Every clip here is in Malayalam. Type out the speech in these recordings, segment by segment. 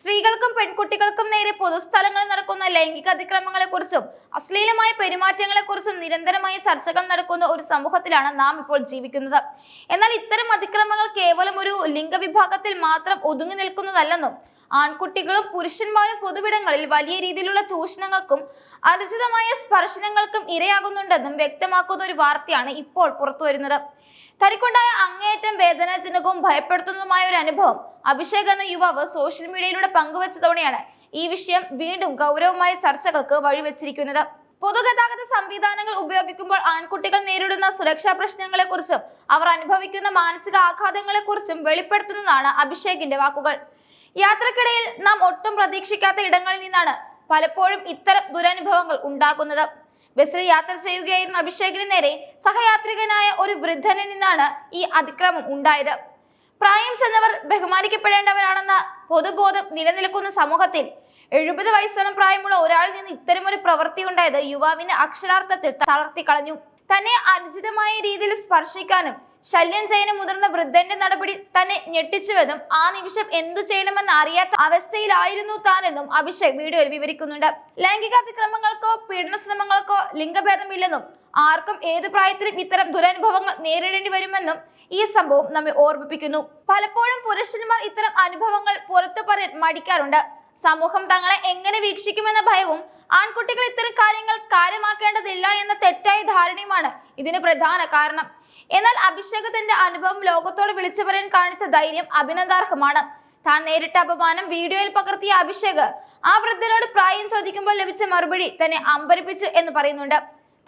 സ്ത്രീകൾക്കും പെൺകുട്ടികൾക്കും നേരെ പൊതുസ്ഥലങ്ങളിൽ നടക്കുന്ന ലൈംഗിക അതിക്രമങ്ങളെക്കുറിച്ചും അശ്ലീലമായ പെരുമാറ്റങ്ങളെക്കുറിച്ചും നിരന്തരമായി ചർച്ചകൾ നടക്കുന്ന ഒരു സമൂഹത്തിലാണ് നാം ഇപ്പോൾ ജീവിക്കുന്നത്. എന്നാൽ ഇത്തരം അതിക്രമങ്ങൾ കേവലം ഒരു ലിംഗവിഭാഗത്തിൽ മാത്രം ഒതുങ്ങി നിൽക്കുന്നതല്ലെന്നും ആൺകുട്ടികളും പുരുഷന്മാരും പൊതുവിടങ്ങളിൽ വലിയ രീതിയിലുള്ള ചൂഷണങ്ങൾക്കും അനുചിതമായ സ്പർശനങ്ങൾക്കും ഇരയാകുന്നുണ്ടെന്നും വ്യക്തമാക്കുന്ന ഒരു വാർത്തയാണ് ഇപ്പോൾ പുറത്തുവരുന്നത്. തനിക്കുണ്ടായ അങ്ങേയറ്റം വേദനാജനകവും ഭയപ്പെടുത്തുന്നതുമായ ഒരു അനുഭവം അഭിഷേക് എന്ന യുവാവ് സോഷ്യൽ മീഡിയയിലൂടെ പങ്കുവച്ചതോടെയാണ് ഈ വിഷയം വീണ്ടും ഗൗരവമായ ചർച്ചകൾക്ക് വഴിവെച്ചിരിക്കുന്നത്. പൊതുഗതാഗത സംവിധാനങ്ങൾ ഉപയോഗിക്കുമ്പോൾ ആൺകുട്ടികൾ നേരിടുന്ന സുരക്ഷാ പ്രശ്നങ്ങളെക്കുറിച്ചും അവർ അനുഭവിക്കുന്ന മാനസിക ആഘാതങ്ങളെക്കുറിച്ചും വെളിപ്പെടുത്തുന്നതാണ് അഭിഷേകിന്റെ വാക്കുകൾ. യാത്രക്കിടയിൽ നാം ഒട്ടും പ്രതീക്ഷിക്കാത്ത ഇടങ്ങളിൽ നിന്നാണ് പലപ്പോഴും ഇത്തരം ദുരനുഭവങ്ങൾ ഉണ്ടാകുന്നത്. ബസ്സിൽ യാത്ര ചെയ്യുകയായിരുന്ന അഭിഷേകിന് നേരെ സഹയാത്രികനായ ഒരു വൃദ്ധനിൽ നിന്നാണ് ഈ അതിക്രമം ഉണ്ടായത്. പ്രായം ചെന്നവർ ബഹുമാനിക്കപ്പെടേണ്ടവരാണെന്ന പൊതുബോധം നിലനിൽക്കുന്ന സമൂഹത്തിൽ എഴുപത് വയസ്സോളം പ്രായമുള്ള ഒരാളിൽ നിന്ന് ഇത്തരമൊരു പ്രവൃത്തി ഉണ്ടായത് യുവാവിനെ അക്ഷരാർത്ഥത്തിൽ തളർത്തി കളഞ്ഞു. തന്നെ അനുചിതമായ രീതിയിൽ സ്പർശിക്കാനും ശല്യം ചെയ്യാനും മുതിർന്ന വൃദ്ധന്റെ നടപടി തന്നെ ഞെട്ടിച്ചുവെന്നും ആ നിമിഷം എന്തു ചെയ്യണമെന്ന് അറിയാത്ത അവസ്ഥയിലായിരുന്നു താനെന്നും അഭിഷേക് വീഡിയോയിൽ വിവരിക്കുന്നുണ്ട്. ലൈംഗിക അതിക്രമങ്ങൾക്കോ പീഡന ശ്രമങ്ങൾക്കോ ലിംഗഭേദമില്ലെന്നും ആർക്കും ഏത് പ്രായത്തിലും ഇത്തരം ദുരനുഭവങ്ങൾ നേരിടേണ്ടി വരുമെന്നും ഈ സംഭവം നമ്മെ ഓർമ്മിപ്പിക്കുന്നു. പലപ്പോഴും പുരുഷന്മാർ ഇത്തരം അനുഭവങ്ങൾ പുറത്തു പറയാൻ മടിക്കാറുണ്ട്. സമൂഹം തങ്ങളെ എങ്ങനെ വീക്ഷിക്കുമെന്ന ഭയവും ആൺകുട്ടികൾ ഇത്തരം കാര്യങ്ങൾ കാര്യമാക്കേണ്ടതില്ല എന്ന തെറ്റായ ധാരണയുമാണ് ഇതിന് പ്രധാന കാരണം. എന്നാൽ അഭിഷേകത്തിന്റെ അനുഭവം ലോകത്തോട് വിളിച്ചു പറയാൻ കാണിച്ച ധൈര്യം അഭിനന്ദാർഹമാണ്. താൻ നേരിട്ട അപമാനം വീഡിയോയിൽ പകർത്തിയ അഭിഷേക് ആ വൃദ്ധനോട് പ്രായം ചോദിക്കുമ്പോൾ ലഭിച്ച മറുപടി തന്നെ അമ്പരിപ്പിച്ചു എന്ന് പറയുന്നുണ്ട്.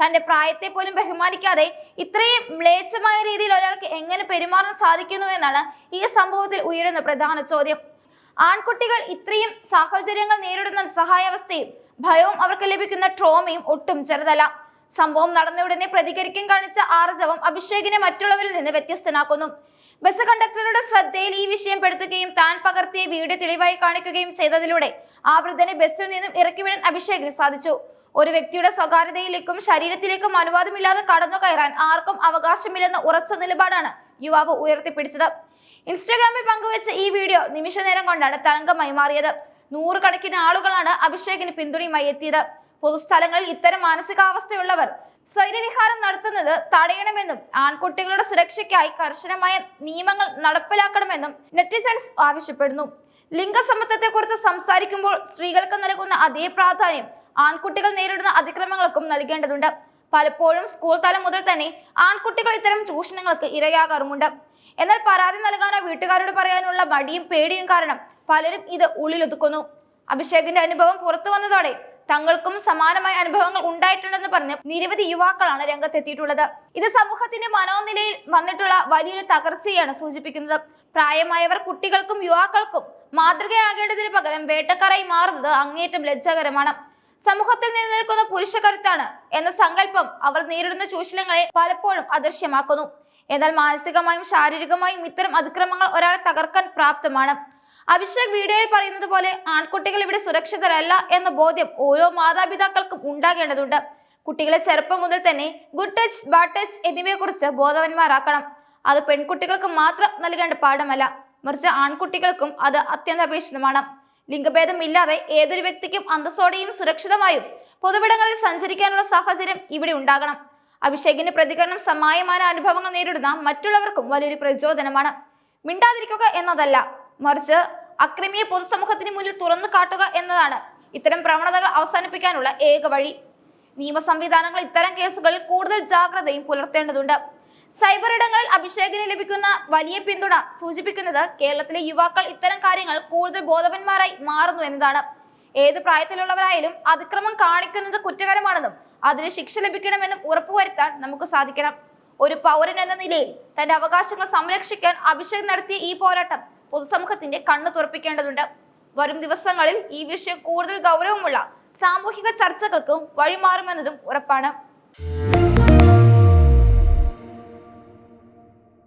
തന്റെ പ്രായത്തെ പോലും ബഹുമാനിക്കാതെ ഇത്രയും മ്ലേച്ഛമായ രീതിയിൽ ഒരാൾക്ക് എങ്ങനെ പെരുമാറാൻ സാധിക്കുന്നു എന്നാണ് ഈ സംഭവത്തിൽ ഉയരുന്ന പ്രധാന ചോദ്യം. ആൺകുട്ടികൾ ഇത്രയും സാഹചര്യങ്ങൾ നേരിടുന്ന സഹായാവസ്ഥയും ഭയവും അവർക്ക് ലഭിക്കുന്ന ട്രോമയും ഒട്ടും ചെറുതല്ല. സംഭവം നടന്ന ഉടനെ പ്രതികരിക്കാൻ കാണിച്ച ആർജവം അഭിഷേകിനെ മറ്റുള്ളവരിൽ നിന്ന് വ്യത്യസ്തനാക്കുന്നു. ബസ് കണ്ടക്ടറുടെ ശ്രദ്ധയിൽ ഈ വിഷയം പെടുത്തുകയും താൻ പകർത്തിയ വീഡിയോ തെളിവായി കാണിക്കുകയും ചെയ്തതിലൂടെ ആ വൃദ്ധനെ ബസ്സിൽ നിന്നും ഇറക്കിവിടാൻ അഭിഷേകിന് സാധിച്ചു. ഒരു വ്യക്തിയുടെ സ്വകാര്യതയിലേക്കും ശരീരത്തിലേക്കും അനുവാദമില്ലാതെ കടന്നു കയറാൻ ആർക്കും അവകാശമില്ലെന്ന ഉറച്ച നിലപാടാണ് യുവാവ് ഉയർത്തിപ്പിടിച്ചത്. ഇൻസ്റ്റാഗ്രാമിൽ പങ്കുവച്ച ഈ വീഡിയോ നിമിഷ നേരം കൊണ്ടാണ് തരംഗമായി മാറിയത്. നൂറുകണക്കിന് ആളുകളാണ് അഭിഷേകിന് പിന്തുണയുമായി എത്തിയത്. പൊതുസ്ഥലങ്ങളിൽ ഇത്തരം മാനസികാവസ്ഥയുള്ളവർ സ്വൈരവിഹാരം നടത്തുന്നത് തടയണമെന്നും ആൺകുട്ടികളുടെ സുരക്ഷയ്ക്കായി കർശനമായ നിയമങ്ങൾ നടപ്പിലാക്കണമെന്നും നെറ്റിസൻസ് ആവശ്യപ്പെടുന്നു. ലിംഗസമത്വത്തെക്കുറിച്ച് സംസാരിക്കുമ്പോൾ സ്ത്രീകൾക്ക് നൽകുന്ന അതേ പ്രാധാന്യം ആൺകുട്ടികൾ നേരിടുന്ന അതിക്രമങ്ങൾക്കും നൽകേണ്ടതുണ്ട്. പലപ്പോഴും സ്കൂൾ തലം മുതൽ തന്നെ ആൺകുട്ടികൾ ഇത്തരം ചൂഷണങ്ങൾക്ക് ഇരയാകാറുമുണ്ട്. എന്നാൽ പരാതി നൽകാനോ വീട്ടുകാരോട് പറയാനുള്ള മടിയും പേടിയും കാരണം പലരും ഇത് ഉള്ളിലൊതുക്കുന്നു. അഭിഷേകിന്റെ അനുഭവം പുറത്തു വന്നതോടെ തങ്ങൾക്കും സമാനമായ അനുഭവങ്ങൾ ഉണ്ടായിട്ടുണ്ടെന്ന് പറഞ്ഞ് നിരവധി യുവാക്കളാണ് രംഗത്തെത്തിയിട്ടുള്ളത്. ഇത് സമൂഹത്തിന്റെ മനോനിലയിൽ വന്നിട്ടുള്ള വലിയൊരു തകർച്ചയാണ് സൂചിപ്പിക്കുന്നത്. പ്രായമായവർ കുട്ടികൾക്കും യുവാക്കൾക്കും മാതൃകയാകേണ്ടതിന് പകരം വേട്ടക്കാരായി മാറുന്നത് അങ്ങേറ്റം ലജ്ജാകരമാണ്. സമൂഹത്തിൽ നിലനിൽക്കുന്ന പുരുഷ കരുത്താണ് എന്ന സങ്കല്പം അവർ നേരിടുന്ന ചൂഷണങ്ങളെ പലപ്പോഴും അദൃശ്യമാക്കുന്നു. എന്നാൽ മാനസികമായും ശാരീരികമായും ഇത്തരം അതിക്രമങ്ങൾ ഒരാളെ തകർക്കാൻ പ്രാപ്തമാണ്. അഭിഷേക് വീഡിയോയിൽ പറയുന്നത് പോലെ ആൺകുട്ടികൾ ഇവിടെ സുരക്ഷിതരല്ല എന്ന ബോധ്യം ഓരോ മാതാപിതാക്കൾക്കും ഉണ്ടാകേണ്ടതുണ്ട്. കുട്ടികളെ ചെറുപ്പം മുതൽ തന്നെ ഗുഡ് ടച്ച് ബാഡ് ടച്ച് എന്നിവയെക്കുറിച്ച് ബോധവന്മാരാക്കണം. അത് പെൺകുട്ടികൾക്ക് മാത്രം നൽകേണ്ട പാഠമല്ല. മറിച്ച് ആൺകുട്ടികൾക്കും അത് അത്യന്താപേക്ഷിതമാണ്. ലിംഗഭേദം ഇല്ലാതെ ഏതൊരു വ്യക്തിക്കും അന്തസ്സോടെയും സുരക്ഷിതമായും പൊതുവിടങ്ങളിൽ സഞ്ചരിക്കാനുള്ള സാഹചര്യം ഇവിടെ ഉണ്ടാകണം. അഭിഷേകിന്റെ പ്രതികരണം സമായമായ അനുഭവങ്ങൾ നേരിടുന്ന മറ്റുള്ളവർക്കും വലിയൊരു പ്രചോദനമാണ്. മിണ്ടാതിരിക്കുക എന്നതല്ല മറിച്ച് അക്രമിയെ പൊതുസമൂഹത്തിന് മുന്നിൽ തുറന്നു കാട്ടുക എന്നതാണ് ഇത്തരം പ്രവണതകൾ അവസാനിപ്പിക്കാനുള്ള ഏക വഴി. നിയമ സംവിധാനങ്ങൾ ഇത്തരം കേസുകളിൽ കൂടുതൽ ജാഗ്രതയും പുലർത്തേണ്ടതുണ്ട്. സൈബർ ഇടങ്ങളിൽ അഭിഷേകിന് ലഭിക്കുന്ന വലിയ പിന്തുണ സൂചിപ്പിക്കുന്നത് കേരളത്തിലെ യുവാക്കൾ ഇത്തരം കാര്യങ്ങൾ കൂടുതൽ ബോധവന്മാരായി മാറുന്നു എന്നതാണ്. ഏത് പ്രായത്തിലുള്ളവരായാലും അതിക്രമം കാണിക്കുന്നത് കുറ്റകരമാണെന്നും അതിന് ശിക്ഷ ലഭിക്കണമെന്നും ഉറപ്പുവരുത്താൻ നമുക്ക് സാധിക്കണം. ഒരു പൗരൻ എന്ന നിലയിൽ തന്റെ അവകാശങ്ങൾ സംരക്ഷിക്കാൻ അഭിഷേക് നടത്തിയ ഈ പോരാട്ടം പൊതുസമൂഹത്തിന്റെ കണ്ണു തുറപ്പിക്കേണ്ടതുണ്ട്. വരും ദിവസങ്ങളിൽ ഈ വിഷയം കൂടുതൽ ഗൗരവമുള്ള സാമൂഹിക ചർച്ചകൾക്കും വഴിമാറുമെന്നതും ഉറപ്പാണ്.